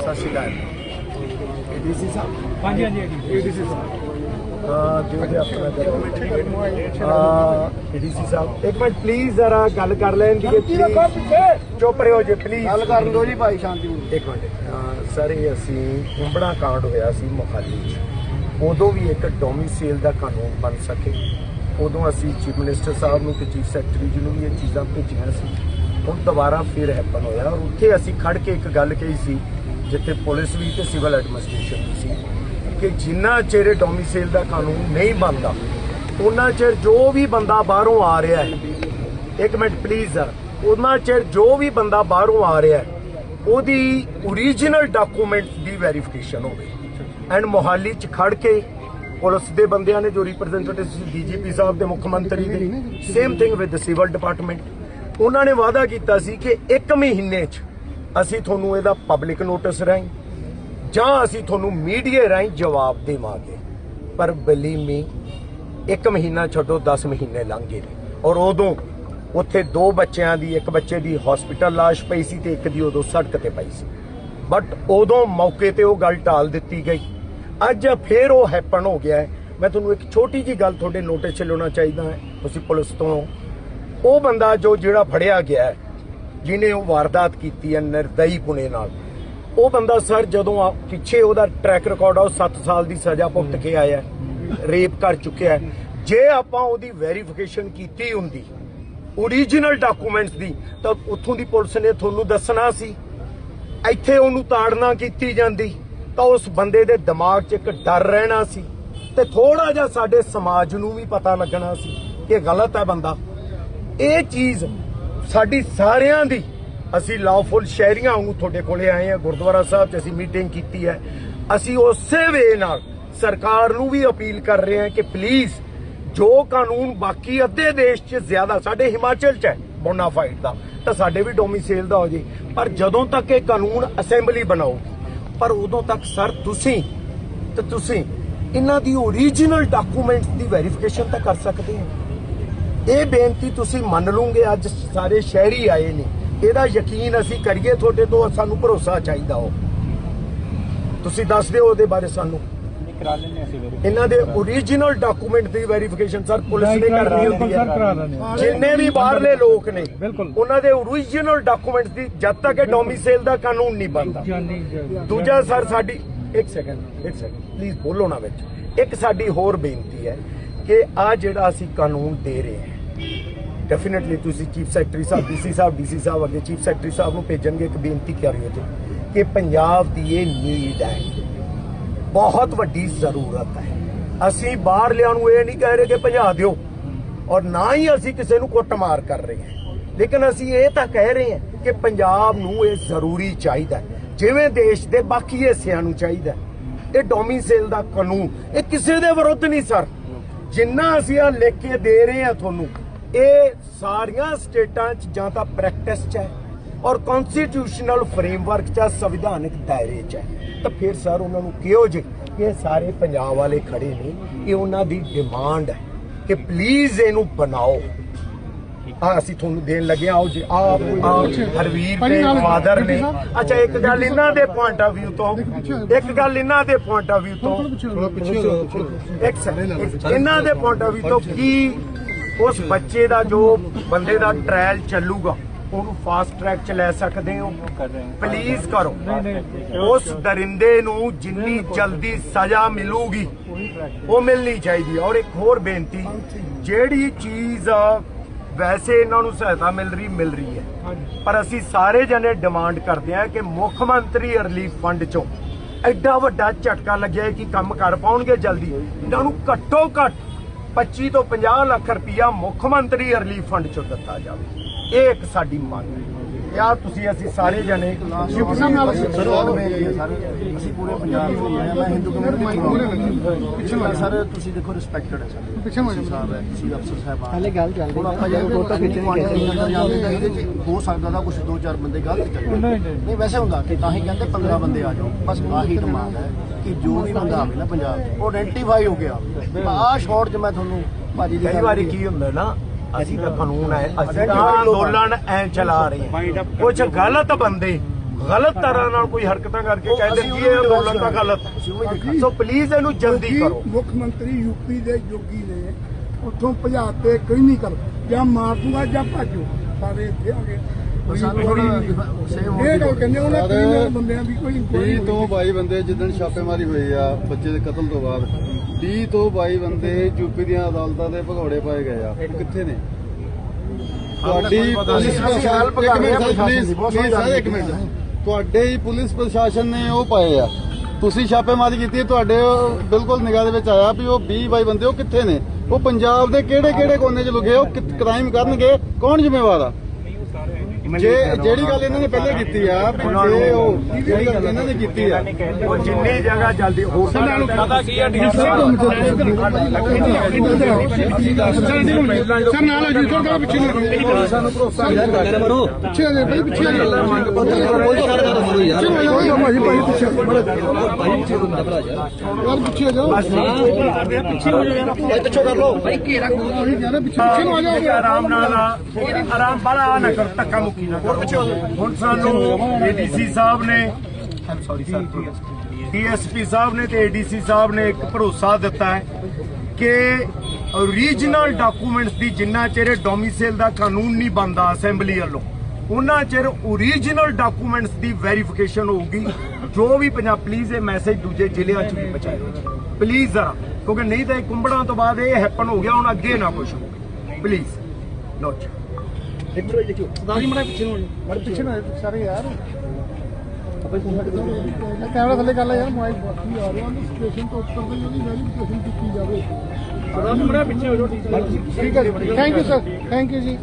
ਸਤਿ ਸ਼੍ਰੀ ਅਕਾਲ। ਏਡੀਸੀ ਸਾਹਿਬ? ਹਾਂਜੀ ਹਾਂਜੀ ਏਡੀਸੀ। ਸਾਹਿਬ। ਹਾਂ ਜਿਹਦੇ ਆਪਣਾ ਏਡੀਸੀ ਸਾਹਿਬ। ਇੱਕ ਮਿੰਟ ਪਲੀਜ਼ ਜ਼ਰਾ ਗੱਲ ਕਰ ਲੈਣ ਦੀ ਚੁੱਪ ਰਹੋ ਜੇ ਪਲੀਜ਼ ਗੱਲ ਕਰਨ ਦੋ ਜੀ ਭਾਈ ਸ਼ਾਂਤੀ ਇੱਕ ਮਿੰਟ। ਸਰ ਇਹ ਅਸੀਂ ਕੁੰਬੜਾ ਕਾਂਡ ਹੋਇਆ ਸੀ ਮੁਹਾਲੀ 'ਚ ਉਦੋਂ ਵੀ ਇੱਕ ਡੋਮਿਸਾਈਲ ਦਾ ਕਾਨੂੰਨ ਬਣ ਸਕੇ। ਉਦੋਂ ਅਸੀਂ ਚੀਫ ਮਿਨਿਸਟਰ ਸਾਹਿਬ ਨੂੰ ਤੇ ਚੀਫ ਸੈਕਟਰੀ ਜੀ ਨੂੰ ਵੀ ਇਹ ਚੀਜ਼ਾਂ ਭੇਜੀਆਂ ਸੀ। ਹੁਣ ਦੁਬਾਰਾ ਫਿਰ ਹੈਪਨ ਹੋਇਆ। ਔਰ ਉੱਥੇ ਅਸੀਂ ਖੜ ਕੇ ਇੱਕ ਗੱਲ ਕਹੀ ਸੀ ਜਿੱਥੇ ਪੁਲਿਸ ਵੀ ਤੇ ਸਿਵਲ ਐਡਮਿਨਿਸਟ੍ਰੇਸ਼ਨ ਵੀ ਸੀ, ਕਿ ਜਿੰਨਾ ਚਿਰ ਡੋਮਿਸਾਈਲ ਦਾ ਕਾਨੂੰਨ ਨਹੀਂ ਬਣਦਾ, ਉਹਨਾਂ ਚਿਰ ਜੋ ਵੀ ਬੰਦਾ ਬਾਹਰੋਂ ਆ ਰਿਹਾ ਹੈ, ਇੱਕ ਮਿੰਟ ਪਲੀਜ਼ ਉਹਨਾਂ ਚਿਰ ਜੋ ਵੀ ਬੰਦਾ ਬਾਹਰੋਂ ਆ ਰਿਹਾ ਹੈ, ਉਹਦੀ ਓਰੀਜਨਲ ਡਾਕੂਮੈਂਟਸ ਦੀ ਵੈਰੀਫਿਕੇਸ਼ਨ ਹੋਵੇ। ਐਂਡ ਮੋਹਾਲੀ ਚ ਖੜ ਕੇ ਪੁਲਿਸ ਦੇ ਬੰਦਿਆਂ ਨੇ ਜੋ ਰਿਪਰੈਜ਼ੈਂਟੇਟਿਵ ਸੀ ਡੀਜੀਪੀ ਸਾਹਿਬ ਦੇ ਮੁੱਖ ਮੰਤਰੀ ਦੇ same thing with the civil department ਉਹਨਾਂ ਨੇ ਵਾਅਦਾ ਕੀਤਾ ਸੀ ਕਿ 1 ਮਹੀਨੇ ਚ ਅਸੀਂ ਤੁਹਾਨੂੰ ਇਹਦਾ ਪਬਲਿਕ ਨੋਟਿਸ ਰਾਹੀਂ ਜਾਂ ਅਸੀਂ ਤੁਹਾਨੂੰ ਮੀਡੀਆ ਰਾਹੀਂ ਜਵਾਬ ਦੇਵਾਂਗੇ। ਪਰ ਬਲੀਵ ਮੀ ਇੱਕ ਮਹੀਨਾ ਛੱਡੋ 10 ਮਹੀਨੇ ਲੰਘ ਗਏ ਨੇ। ਔਰ ਉਦੋਂ ਉੱਥੇ ਦੋ ਬੱਚਿਆਂ ਦੀ, ਇੱਕ ਬੱਚੇ ਦੀ ਹਸਪੀਟਲ ਲਾਸ਼ ਪਈ ਸੀ ਤੇ ਇੱਕ ਦੀ ਉਦੋਂ ਸੜਕ ਤੇ ਪਈ ਸੀ। ਬਟ ਉਦੋਂ ਮੌਕੇ ਤੇ ਉਹ ਗੱਲ ਟਾਲ ਦਿੱਤੀ ਗਈ। ਅੱਜ ਫੇਰ ਉਹ ਹੈਪਨ ਹੋ ਗਿਆ ਹੈ। ਮੈਂ ਤੁਹਾਨੂੰ ਇੱਕ ਛੋਟੀ ਜੀ ਗੱਲ ਤੁਹਾਡੇ ਨੋਟਿਸ 'ਚ ਲਿਆਉਣਾ ਚਾਹੀਦਾ ਹੈ। ਤੁਸੀਂ ਪੁਲਿਸ ਤੋਂ ਉਹ ਬੰਦਾ ਜੋ ਜਿਹੜਾ ਫੜਿਆ ਗਿਆ ਹੈ ਜਿਹਨੇ ਉਹ ਵਾਰਦਾਤ ਕੀਤੀ ਹੈ ਨਿਰਦਈ ਪੁਣੇ ਨਾਲ। ਉਹ ਬੰਦਾ ਸਰ ਜਦੋਂ ਪਿੱਛੇ ਉਹਦਾ ਟਰੈਕ ਰਿਕਾਰਡ ਆ, ਉਹ 7 ਸਾਲ ਦੀ ਸਜ਼ਾ ਭੁਗਤ ਕੇ ਆਇਆ ਰੇਪ ਕਰ ਚੁੱਕਿਆ ਜੇ ਆਪਾਂ ਉਹਦੀ ਵੈਰੀਫਿਕੇਸ਼ਨ ਕੀਤੀ ਹੁੰਦੀ ਓਰੀਜਨਲ ਡਾਕੂਮੈਂਟਸ ਦੀ, ਤਾਂ ਉੱਥੋਂ ਦੀ ਪੁਲਿਸ ਨੇ ਤੁਹਾਨੂੰ ਦੱਸਣਾ ਸੀ। ਇੱਥੇ ਉਹਨੂੰ ਤਾੜਨਾ ਕੀਤੀ ਜਾਂਦੀ, ਤਾਂ ਉਸ ਬੰਦੇ ਦੇ ਦਿਮਾਗ 'ਚ ਇੱਕ ਡਰ ਰਹਿਣਾ ਸੀ। ਤੇ ਥੋੜਾ ਜਿਹਾ ਸਾਡੇ ਸਮਾਜ ਨੂੰ ਵੀ ਪਤਾ ਲੱਗਣਾ ਸੀ ਕਿ ਗਲਤ ਹੈ ਬੰਦਾ। ਇਹ ਚੀਜ਼ ਸਾਡੀ ਸਾਰਿਆਂ ਦੀ ਅਸੀਂ ਲਾਫੁਲ ਸ਼ਹਿਰੀਆਂ ਵਾਂਗੂ ਤੁਹਾਡੇ ਕੋਲੇ ਆਏ ਆ ਗੁਰਦੁਆਰਾ ਸਾਹਿਬ 'ਚ ਅਸੀਂ ਮੀਟਿੰਗ ਕੀਤੀ ਹੈ। ਅਸੀਂ ਉਸੇ ਵੇ ਨਾਲ ਸਰਕਾਰ ਨੂੰ ਵੀ ਅਪੀਲ ਕਰ ਰਹੇ ਹਾਂ ਕਿ ਪਲੀਜ਼ ਜੋ ਕਾਨੂੰਨ ਬਾਕੀ ਅੱਧੇ ਦੇਸ਼ 'ਚ ਜ਼ਿਆਦਾ, ਸਾਡੇ ਹਿਮਾਚਲ 'ਚ ਹੈ ਬੋਨਾਫਾਈਡ ਦਾ, ਤਾਂ ਸਾਡੇ ਵੀ ਡੋਮਿਸਾਈਲ ਦਾ ਹੋ ਜੇ। ਪਰ ਜਦੋਂ ਤੱਕ ਇਹ ਕਾਨੂੰਨ ਅਸੈਂਬਲੀ ਬਣਾਉਗੀ ਪਰ ਉਦੋਂ ਤੱਕ ਸਰ ਤੁਸੀਂ, ਤੇ ਤੁਸੀਂ, ਇਹਨਾਂ ਦੀ ਓਰੀਜਨਲ ਡਾਕੂਮੈਂਟਸ ਦੀ ਵੈਰੀਫਿਕੇਸ਼ਨ ਤਾਂ ਕਰ ਸਕਦੇ ਹੋ। ਇਹ ਬੇਨਤੀ ਤੁਸੀਂ ਮੰਨ ਲਓਗੇ ਅੱਜ ਸਾਰੇ ਸ਼ਹਿਰੀ ਆਏ ਨੇ। ਇਹਦਾ ਯਕੀਨ ਅਸੀਂ ਕਰੀਏ ਤੁਹਾਡੇ ਤੋਂ ਸਾਨੂੰ ਭਰੋਸਾ ਚਾਹੀਦਾ ਹੋ ਤੁਸੀਂ ਦੱਸ ਦਿਓ ਉਹਦੇ ਬਾਰੇ ਸਾਨੂੰ। ਕਰਾ ਲੈਣੇ ਅਸੀਂ ਵੀਰੇ ਇਹਨਾਂ ਦੇ ਓਰੀਜਨਲ ਡਾਕੂਮੈਂਟ ਦੀ ਵੈਰੀਫਿਕੇਸ਼ਨ ਸਰ ਪੁਲਿਸ ਨੇ ਕਰਨੀ ਹੁੰਦੀ ਸਰ ਕਰਾ ਹੈ। ਲੈਣੇ ਜਿੰਨੇ ਵੀ ਬਾਹਰਲੇ ਲੋਕ ਨੇ। ਉਹਨਾਂ ਦੇ ਓਰੀਜਨਲ ਡਾਕੂਮੈਂਟਸ ਦੀ ਜਦ ਤੱਕ ਇਹ ਡੋਮਿਸਾਈਲ ਦਾ ਕਾਨੂੰਨ ਨਹੀਂ ਬਣਦਾ। ਦੂਜਾ ਸਰ ਸਾਡੀ ਇੱਕ ਸੈਕਿੰਡ ਇੱਕ ਸੈਕਿੰਡ ਪਲੀਜ਼ ਬੋਲੋ ਨਾ ਵਿੱਚ। ਇੱਕ ਸਾਡੀ ਹੋਰ ਬੇਨਤੀ ਹੈ ਕਿ ਆ ਜਿਹੜਾ ਅਸੀਂ ਕਾਨੂੰਨ ਦੇ ਰਹੇ ਹਾਂ ਡੈਫੀਨਿਟਲੀ ਤੁਸੀਂ ਚੀਫ ਸੈਕਟਰੀ ਸਾਹਿਬ ਡੀਸੀ ਸਾਹਿਬ ਡੀਸੀ ਸਾਹਿਬ ਅੱਗੇ ਚੀਫ ਸੈਕਟਰੀ ਸਾਹਿਬ ਨੂੰ ਭੇਜਣਗੇ ਇੱਕ ਬੇਨਤੀ ਕਰ ਕਰਿਓ ਤੇ ਕਿ ਪੰਜਾਬ ਦੀ ਇਹ ਨੀਡ ਹੈ। ਬਹੁਤ ਵੱਡੀ ਜ਼ਰੂਰਤ ਹੈ। ਅਸੀਂ ਬਾਹਰਲਿਆਂ ਨੂੰ ਇਹ ਨਹੀਂ ਕਹਿ ਰਹੇ ਕਿ ਭਜਾ ਦਿਓ ਔਰ ਨਾ ਹੀ ਅਸੀਂ ਕਿਸੇ ਨੂੰ ਕੁੱਟਮਾਰ ਕਰ ਰਹੇ ਹਾਂ। ਲੇਕਿਨ ਅਸੀਂ ਇਹ ਤਾਂ ਕਹਿ ਰਹੇ ਹਾਂ ਕਿ ਪੰਜਾਬ ਨੂੰ ਇਹ ਜ਼ਰੂਰੀ ਚਾਹੀਦਾ ਜਿਵੇਂ ਦੇਸ਼ ਦੇ ਬਾਕੀ ਹਿੱਸਿਆਂ ਨੂੰ ਚਾਹੀਦਾ ਇਹ ਡੋਮਿਸਾਈਲ ਦਾ ਕਾਨੂੰਨ, ਇਹ ਕਿਸੇ ਦੇ ਵਿਰੁੱਧ ਨਹੀਂ ਸਰ। ਜਿੰਨਾ ਅਸੀਂ ਆ ਲਿਖ ਕੇ ਦੇ ਰਹੇ ਹਾਂ ਤੁਹਾਨੂੰ ਇਹ ਸਾਰੀਆਂ ਸਟੇਟਾਂ 'ਚ ਜਾਂ ਤਾਂ ਪ੍ਰੈਕਟਿਸ 'ਚ ਹੈ ਔਰ ਕਨਸਟੀਟਿਊਸ਼ਨਲ ਫਰੇਮਵਰਕ 'ਚ ਸੰਵਿਧਾਨਿਕ ਦਾਇਰੇ 'ਚ ਹੈ। ਤਾਂ ਫਿਰ ਸਰ ਉਹਨਾਂ ਨੂੰ ਕਿਹੋ ਜੇ ਕਿ ਇਹ ਸਾਰੇ ਪੰਜਾਬ ਵਾਲੇ ਖੜੇ ਨੇ ਇਹ ਉਹਨਾਂ ਦੀ ਡਿਮਾਂਡ ਹੈ ਕਿ ਪਲੀਜ਼ ਇਹਨੂੰ ਬਣਾਓ। ਆ ਅਸੀਂ ਤੁਹਾਨੂੰ ਦੇਣ ਲੱਗੇ ਆਓ ਜੀ ਆ ਹਰਵੀਰ ਦੇ ਫਾਦਰ ਨੇ। ਅੱਛਾ ਇੱਕ ਗੱਲ ਇਹਨਾਂ ਦੇ ਪੁਆਇੰਟ ਆਫ View ਤੋਂ। ਇੱਕ ਗੱਲ ਇਹਨਾਂ ਦੇ ਪੁਆਇੰਟ ਆਫ View ਤੋਂ। ਇੱਕ ਸੈਕਿੰਡ ਇਹਨਾਂ ਦੇ ਪੁਆਇੰਟ ਆਫ View ਤੋਂ ਕੀ ਉਸ ਬੱਚੇ ਦਾ ਜੋ ਬੰਦੇ ਦਾ ਟ੍ਰਾਇਲ ਚੱਲੂਗਾ, ਉਹਨੂੰ ਫਾਸਟ ਟਰੈਕ ਚ ਲੈ ਸਕਦੇ ਹੋ। ਪਲੀਜ਼ ਕਰੋ। ਉਸ ਦਰਿੰਦੇ ਨੂੰ ਜਿੰਨੀ ਜਲਦੀ ਸਜ਼ਾ ਮਿਲੂਗੀ, ਉਹ ਮਿਲਣੀ ਚਾਹੀਦੀ ਹੈ। ਔਰ ਇੱਕ ਹੋਰ ਬੇਨਤੀ, ਜਿਹੜੀ ਚੀਜ਼ ਵੈਸੇ ਇਹਨਾਂ ਨੂੰ ਸਹਾਇਤਾ ਮਿਲ ਰਹੀ ਮਿਲ ਰਹੀ ਹੈ। ਪਰ ਅਸੀਂ ਸਾਰੇ ਜਣੇ ਡਿਮਾਂਡ ਕਰਦੇ ਹਾਂ ਕਿ ਮੁੱਖ ਮੰਤਰੀ ਰਿਲੀਫ ਫੰਡ ਚੋਂ ਐਡਾ ਵੱਡਾ ਝਟਕਾ ਲੱਗਿਆ ਕਿ ਕੰਮ ਕਰ ਪਾਉਣਗੇ ਜਲਦੀ। ਇਹਨਾਂ ਨੂੰ ਘੱਟੋ ਘੱਟ 25 ਤੋਂ 50 ਲੱਖ ਰੁਪਇਆ ਮੁੱਖ ਮੰਤਰੀ ਰਿਲੀਫ ਫੰਡ ਚੋਂ ਦਿੱਤਾ ਜਾਵੇ। ਇਹ ਇੱਕ ਸਾਡੀ ਮੰਗ ਹੈ। ਯਾ ਤੁਸੀਂ ਅਸੀਂ ਸਾਰੇ ਜਣੇ ਅਸੀਂ ਪੂਰੇ ਪੰਜਾਬ ਤੋਂ ਆਏ ਹਾਂ ਮੈਂ ਹਿੰਦੂ ਕਮਿਊਨਿਟੀ ਪਿੱਛੇ ਸਰ ਤੁਸੀਂ ਦੇਖੋ ਰਿਸਪੈਕਟਡ ਹੈ ਸਾਡੇ ਪਿੱਛੇ ਸਾਹਿਬ ਹੈ ਤੁਸੀਂ ਅਫਸਰ ਸਾਹਿਬ ਹਲੇ ਗੱਲ ਚੱਲ ਹੁਣ ਆਪਾਂ ਜੇ ਫੋਟੋ ਖਿੱਚਣੀ ਤਾਂ ਚ ਹੋ। ਸਕਦਾ ਦਾ ਕੁਝ ਦੋ ਚਾਰ ਬੰਦੇ ਗਲਤ ਚੱਲ। ਨਹੀਂ, ਨਹੀਂ। ਨਹੀਂ। ਵੈਸੇ ਹੁੰਦਾ ਕਿ ਤਾਂ ਹੀ ਕਹਿੰਦੇ 15 ਬੰਦੇ ਆ ਜਾਓ। ਬਸ ਆਹੀ ਡਿਮਾਂਡ ਹੈ ਕਿ ਜੋ ਵੀ ਬੰਦਾ ਆਵੇ ਨਾ ਪੰਜਾਬ ਉਹ ਆਇਡੈਂਟੀਫਾਈ ਹੋ ਗਿਆ। ਆਹ ਸ਼ਾਰਟ 'ਚ ਮੈਂ ਤੁਹਾਨੂੰ ਭਾਜੀ ਦੀ ਕਈ ਵਾਰੀ। ਕੀ ਹੁੰਦਾ ਨਾ ਅਸੀਂ ਤਾਂ ਕਾਨੂੰਨ ਹੈ ਅਸੀਂ ਤਾਂ ਅੰਦੋਲਨ ਐ ਚਲਾ ਰਹੇ ਹਾਂ। ਕੁਝ ਗਲਤ ਬੰਦੇ ਗਲਤ ਤਰ੍ਹਾਂ ਨਾਲ ਕੋਈ ਹਰਕਤਾਂ ਕਰਕੇ ਕਹਿ ਦੇਣ ਕਿ ਇਹ ਅੰਦੋਲਨ ਤਾਂ ਗਲਤ ਸੋ ਪਲੀਜ਼ ਇਹਨੂੰ ਜਲਦੀ ਕਰੋ। ਮੁੱਖ ਮੰਤਰੀ ਯੂਪੀ ਦੇ ਯੋਗੀ ਨੇ ਉੱਥੋਂ ਭਜਾ ਤੇ ਕੋਈ ਨਹੀਂ ਕਰ ਜਾਂ ਮਾਰ ਦੂਗਾ ਜਾਂ ਭਾਜੋ ਸਾਰੇ ਇੱਥੇ ਆ ਗਏ ਸਾਨੂੰ ਥੋੜਾ ਸੇਵ ਇਹ ਗੱਲ ਕਹਿੰਦੇ ਉਹਨਾਂ ਤਿੰਨ ਬੰਦਿਆਂ ਦੀ ਕੋਈ 20 ਤੋਂ 22 ਬੰਦੇ ਜਿੱਦਣ ਛਾਪੇਮਾਰੀ ਹੋਈ ਆ ਬੱਚੇ ਦੇ ਕਤਲ ਤੋਂ ਬਾਅਦ। 20 ਤੋਂ 22 ਬੰਦੇ ਯੂਪੀ ਦੀਆਂ ਅਦਾਲਤਾਂ ਦੇ ਭਗੌੜੇ ਪਾਏ ਗਏ ਆ। ਉਹ ਕਿੱਥੇ ਨੇ? ਤੁਹਾਡੀ ਪੁਲਿਸ ਪ੍ਰਸ਼ਾਸਨ ਇੱਕ minute sir please please sir ਇੱਕ ਮਿੰਟ ਤੁਹਾਡੇ ਹੀ ਪੁਲਿਸ ਪ੍ਰਸ਼ਾਸਨ ਨੇ ਉਹ ਪਾਏ ਆ। ਤੁਸੀਂ ਛਾਪੇਮਾਰੀ ਕੀਤੀ ਹੈ, ਤੁਹਾਡੇ ਬਿਲਕੁਲ ਨਿਗਾਹ ਦੇ ਵਿੱਚ ਆਇਆ ਵੀ ਉਹ 20 22 ਬੰਦੇ ਉਹ ਕਿੱਥੇ ਨੇ? ਉਹ ਪੰਜਾਬ ਦੇ ਕਿਹੜੇ ਕਿਹੜੇ ਕੋਨੇ 'ਚ ਲੁਕੇ ਉਹ ਕ੍ਰਾਈਮ ਕਰਨਗੇ? ਕੌਣ ਜ਼ਿੰਮੇਵਾਰ ਆ? ਜੇ ਜਿਹੜੀ ਗੱਲ ਇਹਨਾਂ ਨੇ ਪਹਿਲੇ ਕੀਤੀ ਆ ਵੀ ਜੇ ਉਹ ਜਿਹੜੀ ਗੱਲ ਇਹਨਾਂ ਨੇ ਕੀਤੀ ਆ ਉਹ ਜਿੰਨੀ ਜਗ੍ਹਾ ਜਲਦੀ ਹੋ ਸਕਦਾ ਪਤਾ ਕੀ ਹੈ ਸਰ ਨਾਲ ਆ ਜੀ ਸਰ ਕਾ ਪਿੱਛੇ ਨੂੰ ਸਾਨੂੰ ਭਰੋਸਾ ਪਿੱਛੇ ਆ ਜਾ ਭਾਈ ਪਿੱਛੇ ਆ ਜਾ ਪਿੱਛੇ ਆ ਜਾ ਭਾਈ ਭਾਈ ਪਿੱਛੇ ਯਾਰ ਪਿੱਛੇ ਆ ਜਾਓ ਪਿੱਛੇ ਹੋ ਜਾ ਪਿੱਛੇ ਕਰ ਲੋ ਭਾਈ ਘੇਰਾ ਕੋਈ ਕਹਿ ਰਿਹਾ ਪਿੱਛੇ ਪਿੱਛੇ ਨੂੰ ਆ ਜਾਓ ਆਰਾਮ ਨਾਲ ਆ। ਆਰਾਮ ਬੜਾ ਨਾ ਕਰ ਧੱਕਾ ਮੁੱਕੀ ਹੁਣ ਸਾਨੂੰ ਏਡੀਸੀ ਸਾਹਿਬ ਨੇ ਸੌਰੀ ਸਰ ਡੀਐਸਪੀ ਸਾਹਿਬ ਨੇ ਤੇ ਏਡੀਸੀ ਸਾਹਿਬ ਨੇ ਇੱਕ ਭਰੋਸਾ ਦਿੱਤਾ ਹੈ ਕਿ ਓਰੀਜਨਲ ਡਾਕੂਮੈਂਟਸ ਦੀ ਜਿੰਨਾ ਚਿਰ ਡੋਮਿਸਾਈਲ ਦਾ ਕਾਨੂੰਨ ਨਹੀਂ ਬੰਦਾ ਅਸੈਂਬਲੀ ਵੱਲੋਂ, ਉਹਨਾਂ ਚਿਰ ਓਰੀਜਨਲ ਡਾਕੂਮੈਂਟਸ ਦੀ ਵੈਰੀਫਿਕੇਸ਼ਨ ਹੋਊਗੀ। ਜੋ ਵੀ ਪੰਜਾਬ ਪਲੀਜ਼ ਇਹ ਮੈਸੇਜ ਦੂਜੇ ਜ਼ਿਲ੍ਹਿਆਂ 'ਚ ਵੀ ਪਹੁੰਚਾਇਓ ਪਲੀਜ਼ ਜ਼ਰਾ, ਕਿਉਂਕਿ ਨਹੀਂ ਤਾਂ ਇਹ ਕੁੰਬੜਾਂ ਤੋਂ ਬਾਅਦ ਇਹ ਹੈਪਨ ਹੋ ਗਿਆ, ਹੁਣ ਅੱਗੇ ਨਾ ਕੁਝ ਹੋਵੇ। ਪਲੀਜ਼ ਨੋਟ ਪਿੱਛੇ ਨੂੰ ਸਾਰੇ ਯਾਰ। ਕੈਮਰਾ ਥੱਲੇ ਕਰ ਲੈ ਯਾਰ ਮੋਬਾਈਲ ਬਾਕੀ ਆ ਰਿਹਾ। ਉਹਨੂੰ ਸਟੇਸ਼ਨ ਤੋਂ ਉੱਤਰ ਦੇ ਉਹਦੀ ਵੈਰੀਫਿਕੇਸ਼ਨ ਕੀਤੀ ਜਾਵੇ। ਠੀਕ ਹੈ। ਜੀ। Thank you sir thank you ਜੀ।